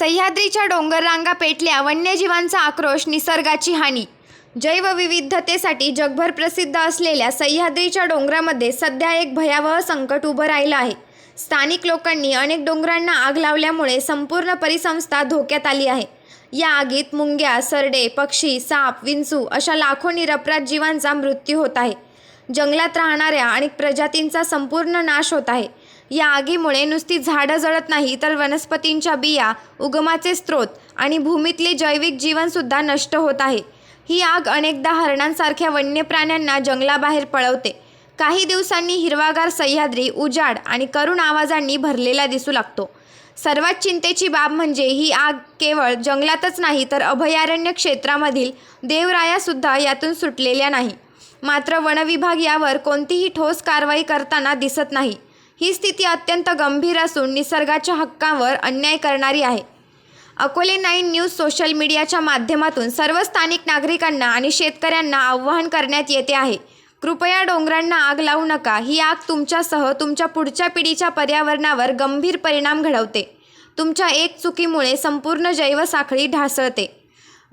सह्याद्रीच्या डोंगररांगा पेटल्या वन्यजीवांचा आक्रोश निसर्गाची हानी. जैवविविधतेसाठी जगभर प्रसिद्ध असलेल्या सह्याद्रीच्या डोंगरामध्ये सध्या एक भयावह संकट उभं राहिलं आहे. स्थानिक लोकांनी अनेक डोंगरांना आग लावल्यामुळे संपूर्ण परिसंस्था धोक्यात आली आहे. या आगीत मुंग्या सरडे पक्षी साप विंचू अशा लाखो निरपराध जीवांचा मृत्यू होत आहे. जंगलात राहणाऱ्या अनेक प्रजातींचा संपूर्ण नाश होत आहे. या आगीमुळे नुसती झाडं जळत नाही तर वनस्पतींच्या बिया उगमाचे स्रोत आणि भूमीतले जैविक जीवनसुद्धा नष्ट होत आहे. ही आग अनेकदा हरणांसारख्या वन्य प्राण्यांना जंगलाबाहेर पळवते. काही दिवसांनी हिरवागार सह्याद्री उजाड आणि करुण आवाजांनी भरलेला दिसू लागतो. सर्वात चिंतेची बाब म्हणजे ही आग केवळ जंगलातच नाही तर अभयारण्य क्षेत्रामधील देवरायासुद्धा यातून सुटलेल्या नाही. मात्र वनविभाग यावर कोणतीही ठोस कारवाई करताना दिसत नाही. ही स्थिती अत्यंत गंभीर असून निसर्गाच्या हक्कांवर अन्याय करणारी आहे. अकोले नाईन न्यूज सोशल मीडियाच्या माध्यमातून सर्व स्थानिक नागरिकांना आणि शेतकऱ्यांना आव्हान करण्यात येते आहे. कृपया डोंगरांना आग लावू नका. ही आग तुमच्यासह तुमच्या पुढच्या पिढीच्या पर्यावरणावर गंभीर परिणाम घडवते. तुमच्या एक चुकीमुळे संपूर्ण जैवसाखळी ढासळते.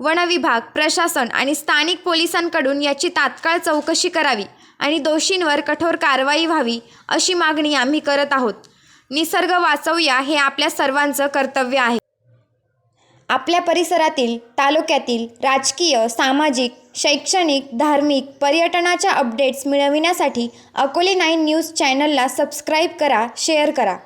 वनविभाग प्रशासन आणि स्थानिक पोलिसांकडून याची तात्काळ चौकशी करावी. आणि दोषींवर कठोर कारवाई व्हावी अशी मागणी आम्ही करत आहोत. निसर्ग वाचवूया हे आपल्या सर्वांचं कर्तव्य आहे. आपल्या परिसरातील तालुक्यातील राजकीय सामाजिक शैक्षणिक धार्मिक पर्यटनाच्या अपडेट्स मिळविण्यासाठी अकोले नाईन न्यूज चॅनलला सबस्क्राईब करा शेअर करा.